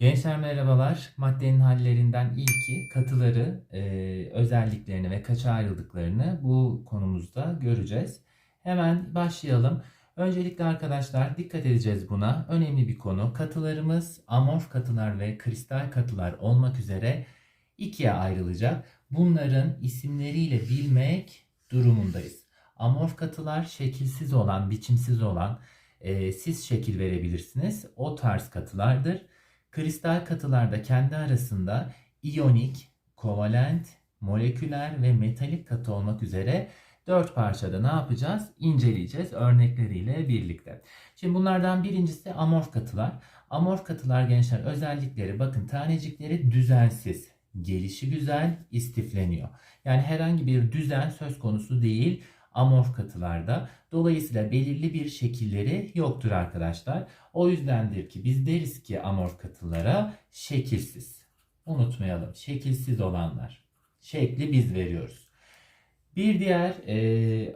Gençler merhabalar. Maddenin hallerinden ilki katıları, e, özelliklerini ve kaça ayrıldıklarını bu konumuzda göreceğiz. Hemen başlayalım. Öncelikle arkadaşlar dikkat edeceğiz buna. Önemli bir konu. Katılarımız amorf katılar ve kristal katılar olmak üzere ikiye ayrılacak. Bunların isimleriyle bilmek durumundayız. Amorf katılar şekilsiz olan, biçimsiz olan, e, siz şekil verebilirsiniz. O tarz katılardır. Kristal katılarda kendi arasında iyonik, kovalent, moleküler ve metalik katı olmak üzere dört parçada ne yapacağız? İnceleyeceğiz örnekleriyle birlikte. Şimdi bunlardan birincisi amorf katılar. Amorf katılar gençler özellikleri bakın tanecikleri düzensiz. Gelişi güzel, istifleniyor. Yani herhangi bir düzen söz konusu değil amorf katılarda. Dolayısıyla belirli bir şekilleri yoktur arkadaşlar. O yüzdendir ki biz deriz ki amorf katılara şekilsiz. Unutmayalım şekilsiz olanlar. Şekli biz veriyoruz. Bir diğer e,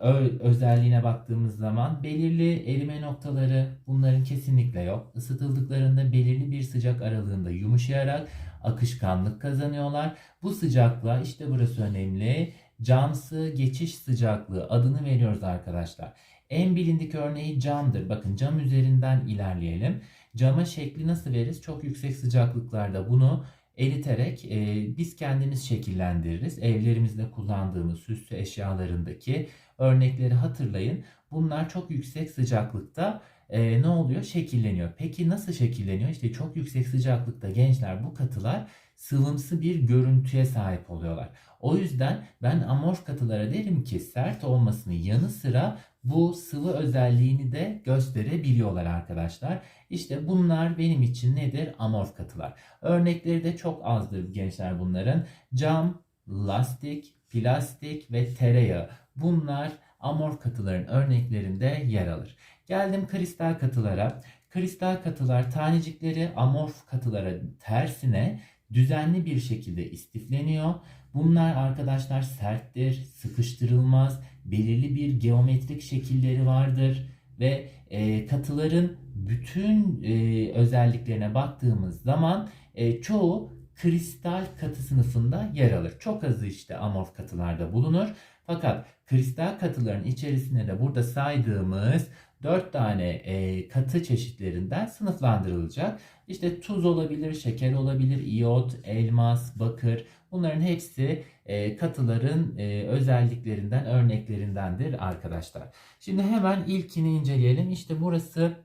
ö- özelliğine baktığımız zaman belirli erime noktaları bunların kesinlikle yok. Isıtıldıklarında belirli bir sıcak aralığında yumuşayarak akışkanlık kazanıyorlar. Bu sıcaklığa işte burası önemli. Camsı geçiş sıcaklığı adını veriyoruz arkadaşlar. En bilindik örneği camdır. Bakın cam üzerinden ilerleyelim. Cama şekli nasıl veririz? Çok yüksek sıcaklıklarda bunu eriterek e, biz kendimiz şekillendiririz. Evlerimizde kullandığımız süslü eşyalarındaki örnekleri hatırlayın. Bunlar çok yüksek sıcaklıkta e, ne oluyor? Şekilleniyor. Peki nasıl şekilleniyor? İşte çok yüksek sıcaklıkta gençler bu katılar sıvımsı bir görüntüye sahip oluyorlar. O yüzden ben amorf katılara derim ki sert olmasının yanı sıra bu sıvı özelliğini de gösterebiliyorlar arkadaşlar. İşte bunlar benim için nedir? Amorf katılar. Örnekleri de çok azdır gençler bunların. Cam, lastik, plastik ve tereyağı. Bunlar amorf katıların örneklerinde yer alır. Geldim kristal katılara. Kristal katılar tanecikleri amorf katılara tersine düzenli bir şekilde istifleniyor. Bunlar arkadaşlar serttir, sıkıştırılmaz, belirli bir geometrik şekilleri vardır ve e, katıların bütün e, özelliklerine baktığımız zaman e, çoğu kristal katı sınıfında yer alır. Çok azı işte amorf katılarda bulunur. Fakat kristal katıların içerisinde de burada saydığımız 4 tane e, katı çeşitlerinden sınıflandırılacak. İşte tuz olabilir, şeker olabilir, iyot, elmas, bakır bunların hepsi e, katıların e, özelliklerinden, örneklerindendir arkadaşlar. Şimdi hemen ilkini inceleyelim. İşte burası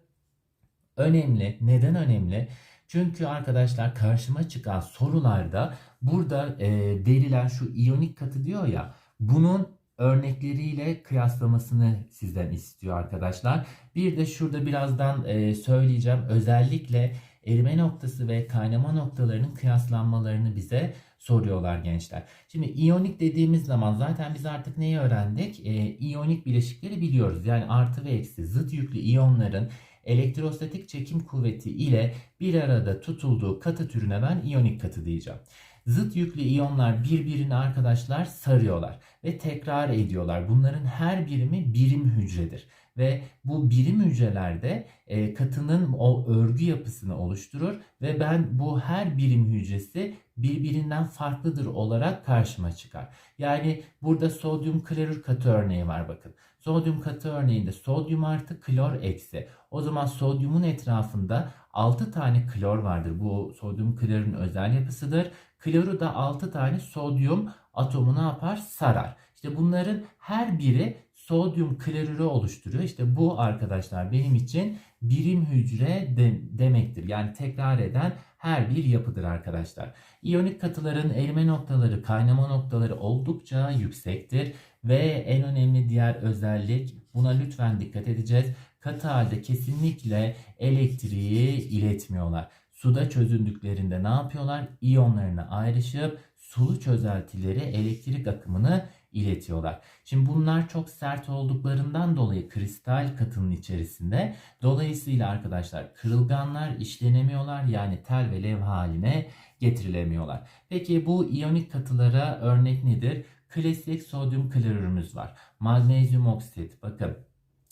önemli. Neden önemli? Çünkü arkadaşlar karşıma çıkan sorularda burada e, verilen şu iyonik katı diyor ya bunun örnekleriyle kıyaslamasını sizden istiyor arkadaşlar. Bir de şurada birazdan e, söyleyeceğim. Özellikle erime noktası ve kaynama noktalarının kıyaslanmalarını bize soruyorlar gençler. Şimdi iyonik dediğimiz zaman zaten biz artık neyi öğrendik? E, iyonik bileşikleri biliyoruz. Yani artı ve eksi zıt yüklü iyonların elektrostatik çekim kuvveti ile bir arada tutulduğu katı türüne ben iyonik katı diyeceğim. Zıt yüklü iyonlar birbirini arkadaşlar sarıyorlar ve tekrar ediyorlar. Bunların her birimi birim hücredir ve bu birim hücrelerde e, katının o örgü yapısını oluşturur ve ben bu her birim hücresi birbirinden farklıdır olarak karşıma çıkar. Yani burada sodyum klorür katı örneği var bakın. Sodyum katı örneğinde sodyum artı klor eksi. O zaman sodyumun etrafında 6 tane klor vardır. Bu sodyum klorun özel yapısıdır. Kloru da 6 tane sodyum atomu ne yapar? Sarar. İşte bunların her biri sodyum klorürü oluşturuyor. İşte bu arkadaşlar benim için birim hücre de, demektir. Yani tekrar eden her bir yapıdır arkadaşlar. İyonik katıların erime noktaları, kaynama noktaları oldukça yüksektir. Ve en önemli diğer özellik buna lütfen dikkat edeceğiz. Katı halde kesinlikle elektriği iletmiyorlar. Suda çözündüklerinde ne yapıyorlar? İyonlarına ayrışıp sulu çözeltileri elektrik akımını iletiyorlar. Şimdi bunlar çok sert olduklarından dolayı kristal katının içerisinde dolayısıyla arkadaşlar kırılganlar işlenemiyorlar yani tel ve lev haline getirilemiyorlar. Peki bu iyonik katılara örnek nedir? Klasik sodyum klorürümüz var. Magnezyum oksit bakın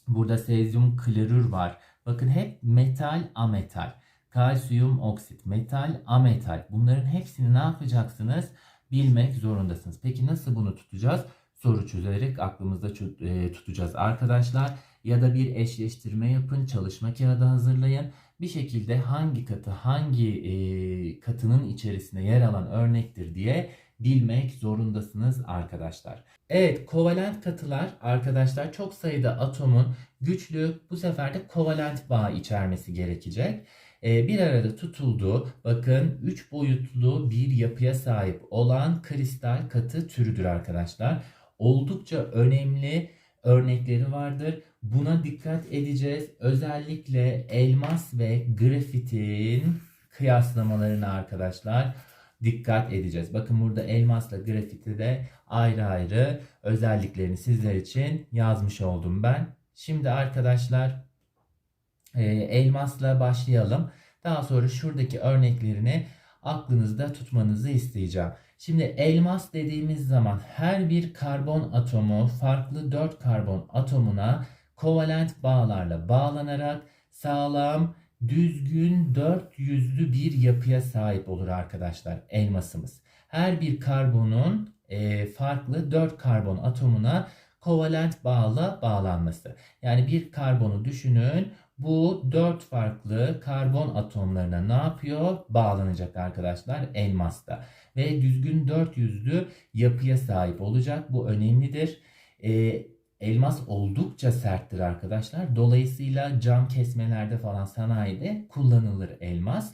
burada sezyum klorür var. Bakın hep metal ametal. kalsiyum oksit, metal, ametal. Bunların hepsini ne yapacaksınız? Bilmek zorundasınız. Peki nasıl bunu tutacağız? Soru çözerek aklımızda e, tutacağız arkadaşlar. Ya da bir eşleştirme yapın, çalışma kağıdı hazırlayın. Bir şekilde hangi katı hangi e, katının içerisinde yer alan örnektir diye bilmek zorundasınız arkadaşlar. Evet, kovalent katılar arkadaşlar çok sayıda atomun güçlü bu sefer de kovalent bağ içermesi gerekecek. Ee, bir arada tutulduğu bakın 3 boyutlu bir yapıya sahip olan kristal katı türüdür arkadaşlar. Oldukça önemli örnekleri vardır. Buna dikkat edeceğiz. Özellikle elmas ve grafitin kıyaslamalarını arkadaşlar dikkat edeceğiz. Bakın burada elmasla grafiti de ayrı ayrı özelliklerini sizler için yazmış oldum ben. Şimdi arkadaşlar e, elmasla başlayalım. Daha sonra şuradaki örneklerini aklınızda tutmanızı isteyeceğim. Şimdi elmas dediğimiz zaman her bir karbon atomu farklı 4 karbon atomuna kovalent bağlarla bağlanarak sağlam, düzgün, dört yüzlü bir yapıya sahip olur arkadaşlar elmasımız. Her bir karbonun e, farklı 4 karbon atomuna kovalent bağla bağlanması. Yani bir karbonu düşünün. Bu 4 farklı karbon atomlarına ne yapıyor? Bağlanacak arkadaşlar elmasta. Ve düzgün 4 yüzlü yapıya sahip olacak. Bu önemlidir. E, elmas oldukça serttir arkadaşlar. Dolayısıyla cam kesmelerde falan sanayide kullanılır elmas.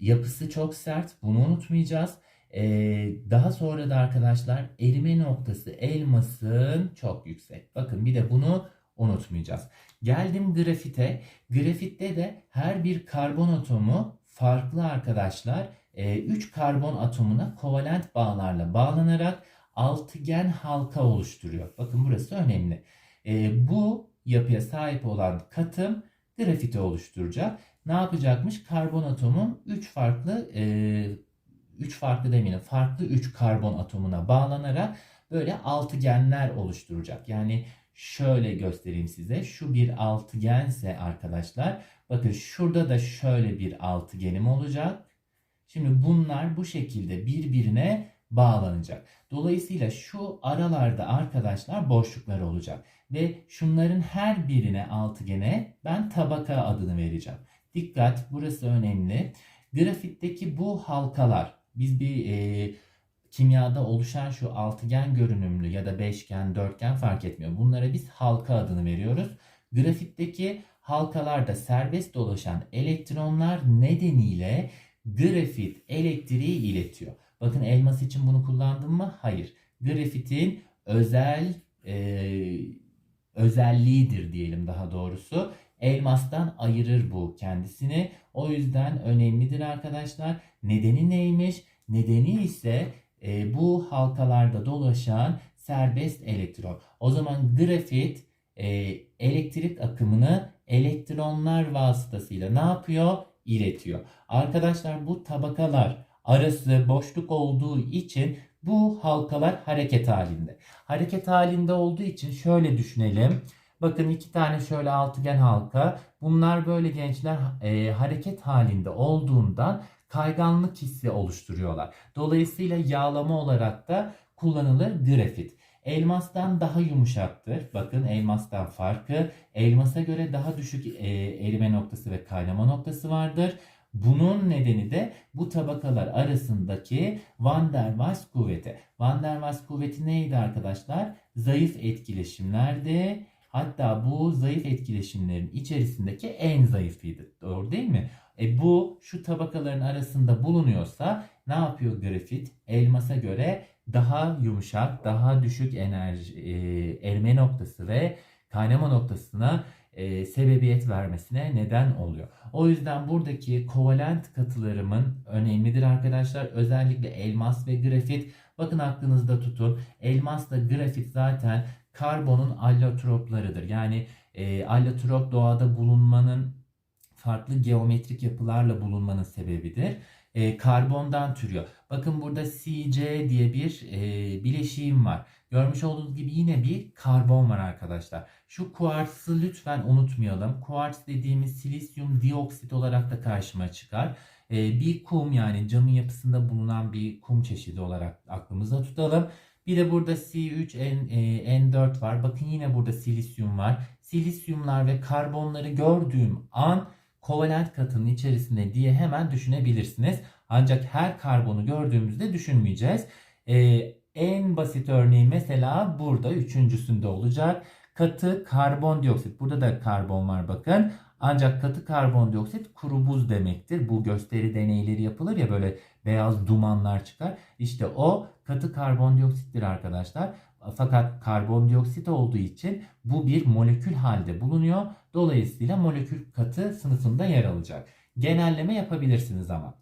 Yapısı çok sert. Bunu unutmayacağız. Ee, daha sonra da arkadaşlar erime noktası elmasın çok yüksek. Bakın bir de bunu unutmayacağız. Geldim grafite. Grafitte de her bir karbon atomu farklı arkadaşlar 3 e, karbon atomuna kovalent bağlarla bağlanarak altıgen halka oluşturuyor. Bakın burası önemli. E, bu yapıya sahip olan katım grafiti oluşturacak. Ne yapacakmış? Karbon atomun 3 farklı e, 3 farklı demeyelim farklı 3 karbon atomuna bağlanarak böyle altıgenler oluşturacak. Yani şöyle göstereyim size. Şu bir altıgense arkadaşlar bakın şurada da şöyle bir altıgenim olacak. Şimdi bunlar bu şekilde birbirine bağlanacak. Dolayısıyla şu aralarda arkadaşlar boşluklar olacak. Ve şunların her birine altıgene ben tabaka adını vereceğim. Dikkat burası önemli. Grafitteki bu halkalar biz bir e, kimyada oluşan şu altıgen görünümlü ya da beşgen, dörtgen fark etmiyor. Bunlara biz halka adını veriyoruz. Grafitteki halkalarda serbest dolaşan elektronlar nedeniyle grafit elektriği iletiyor. Bakın elmas için bunu kullandım mı? Hayır. Grafitin özel e, özelliğidir diyelim daha doğrusu. Elmastan ayırır bu kendisini. O yüzden önemlidir arkadaşlar. Nedeni neymiş? Nedeni ise e, bu halkalarda dolaşan serbest elektron. O zaman grafit e, elektrik akımını elektronlar vasıtasıyla ne yapıyor? İletiyor. Arkadaşlar bu tabakalar arası boşluk olduğu için bu halkalar hareket halinde. Hareket halinde olduğu için şöyle düşünelim. Bakın iki tane şöyle altıgen halka. Bunlar böyle gençler e, hareket halinde olduğundan kayganlık hissi oluşturuyorlar. Dolayısıyla yağlama olarak da kullanılır grafit. Elmastan daha yumuşaktır. Bakın elmastan farkı. Elmasa göre daha düşük e, erime noktası ve kaynama noktası vardır. Bunun nedeni de bu tabakalar arasındaki Van der Waals kuvveti. Van der Waals kuvveti neydi arkadaşlar? Zayıf etkileşimlerdi. Hatta bu zayıf etkileşimlerin içerisindeki en zayıfıydı. Doğru değil mi? E bu şu tabakaların arasında bulunuyorsa ne yapıyor grafit? Elmasa göre daha yumuşak, daha düşük enerji e, erime noktası ve kaynama noktasına e, sebebiyet vermesine neden oluyor. O yüzden buradaki kovalent katılarımın önemlidir arkadaşlar. Özellikle elmas ve grafit. Bakın aklınızda tutun. Elmasla grafit zaten karbonun allotroplarıdır. Yani e, allotrop doğada bulunmanın farklı geometrik yapılarla bulunmanın sebebidir. e, karbondan türüyor. Bakın burada CC diye bir e, bileşiğim var. Görmüş olduğunuz gibi yine bir karbon var arkadaşlar. Şu kuartsı lütfen unutmayalım. Kuarts dediğimiz silisyum dioksit olarak da karşıma çıkar. E, bir kum yani camın yapısında bulunan bir kum çeşidi olarak aklımızda tutalım. Bir de burada C3N, e, N4 var. Bakın yine burada silisyum var. Silisyumlar ve karbonları gördüğüm an kovalent katının içerisinde diye hemen düşünebilirsiniz. Ancak her karbonu gördüğümüzde düşünmeyeceğiz. Ee, en basit örneği mesela burada üçüncüsünde olacak. Katı karbondioksit. Burada da karbon var bakın. Ancak katı karbondioksit kuru buz demektir. Bu gösteri deneyleri yapılır ya böyle beyaz dumanlar çıkar. İşte o katı karbondioksittir arkadaşlar. Fakat karbondioksit olduğu için bu bir molekül halde bulunuyor. Dolayısıyla molekül katı sınıfında yer alacak. Genelleme yapabilirsiniz ama.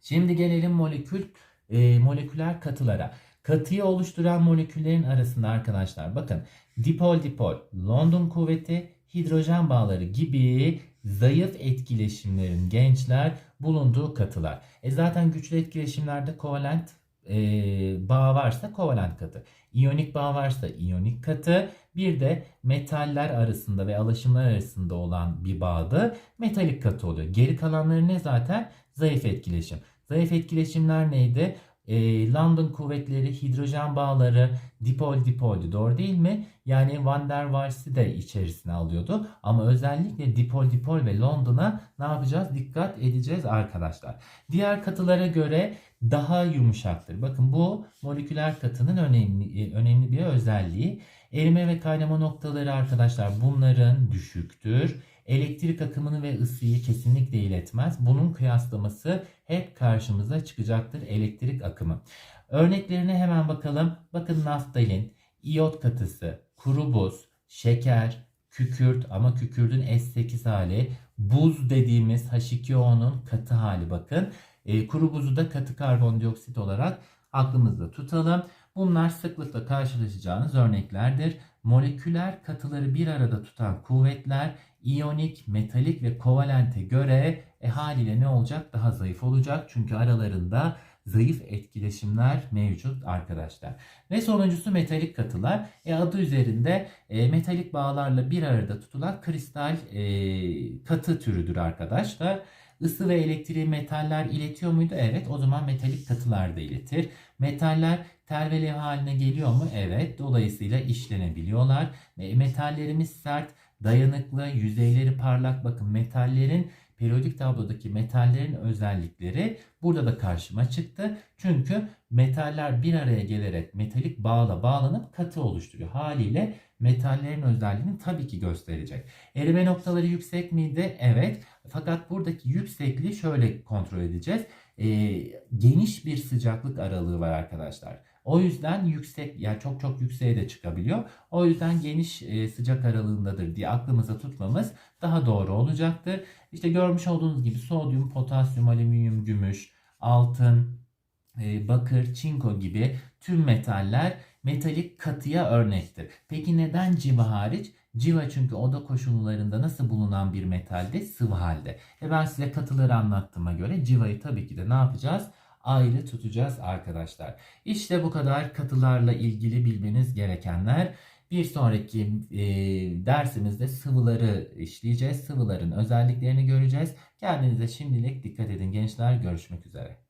Şimdi gelelim molekül e, moleküler katılara. Katıyı oluşturan moleküllerin arasında arkadaşlar bakın dipol dipol, London kuvveti, hidrojen bağları gibi zayıf etkileşimlerin gençler bulunduğu katılar. E zaten güçlü etkileşimlerde kovalent e, bağ varsa kovalent katı. İyonik bağ varsa iyonik katı. Bir de metaller arasında ve alaşımlar arasında olan bir bağda metalik katı oluyor. Geri kalanları ne zaten? Zayıf etkileşim. Zayıf etkileşimler neydi? E, London kuvvetleri, hidrojen bağları, dipol dipoldü doğru değil mi? Yani Van der Waals'i de içerisine alıyordu. Ama özellikle dipol dipol ve London'a ne yapacağız? Dikkat edeceğiz arkadaşlar. Diğer katılara göre daha yumuşaktır. Bakın bu moleküler katının önemli önemli bir özelliği. Erime ve kaynama noktaları arkadaşlar bunların düşüktür. Elektrik akımını ve ısıyı kesinlikle iletmez. Bunun kıyaslaması hep karşımıza çıkacaktır elektrik akımı. Örneklerine hemen bakalım. Bakın naftalin, iyot katısı, kuru buz, şeker, kükürt ama kükürdün S8 hali, buz dediğimiz H2O'nun katı hali bakın. E, kuru buzu da katı karbondioksit olarak aklımızda tutalım. Bunlar sıklıkla karşılaşacağınız örneklerdir. Moleküler katıları bir arada tutan kuvvetler iyonik, metalik ve kovalente göre e, haliyle ne olacak? Daha zayıf olacak. Çünkü aralarında zayıf etkileşimler mevcut arkadaşlar. Ve sonuncusu metalik katılar. E, adı üzerinde e, metalik bağlarla bir arada tutulan kristal e, katı türüdür arkadaşlar. Isı ve elektriği metaller iletiyor muydu? Evet. O zaman metalik katılar da iletir. Metaller tel ve levha haline geliyor mu? Evet. Dolayısıyla işlenebiliyorlar. Metallerimiz sert, dayanıklı, yüzeyleri parlak. Bakın metallerin periyodik tablodaki metallerin özellikleri burada da karşıma çıktı. Çünkü metaller bir araya gelerek metalik bağla bağlanıp katı oluşturuyor. Haliyle metallerin özelliğini tabii ki gösterecek. Erime noktaları yüksek miydi? Evet. Fakat buradaki yüksekliği şöyle kontrol edeceğiz. Ee, geniş bir sıcaklık aralığı var arkadaşlar. O yüzden yüksek yani çok çok yükseğe de çıkabiliyor. O yüzden geniş e, sıcak aralığındadır diye aklımıza tutmamız daha doğru olacaktır. İşte görmüş olduğunuz gibi sodyum, potasyum, alüminyum, gümüş, altın, e, bakır, çinko gibi tüm metaller metalik katıya örnektir. Peki neden civa hariç? Civa çünkü oda koşullarında nasıl bulunan bir metalde? Sıvı halde. E ben size katıları anlattığıma göre civayı tabii ki de ne yapacağız? ayrı tutacağız arkadaşlar. İşte bu kadar katılarla ilgili bilmeniz gerekenler. Bir sonraki e, dersimizde sıvıları işleyeceğiz. Sıvıların özelliklerini göreceğiz. Kendinize şimdilik dikkat edin gençler. Görüşmek üzere.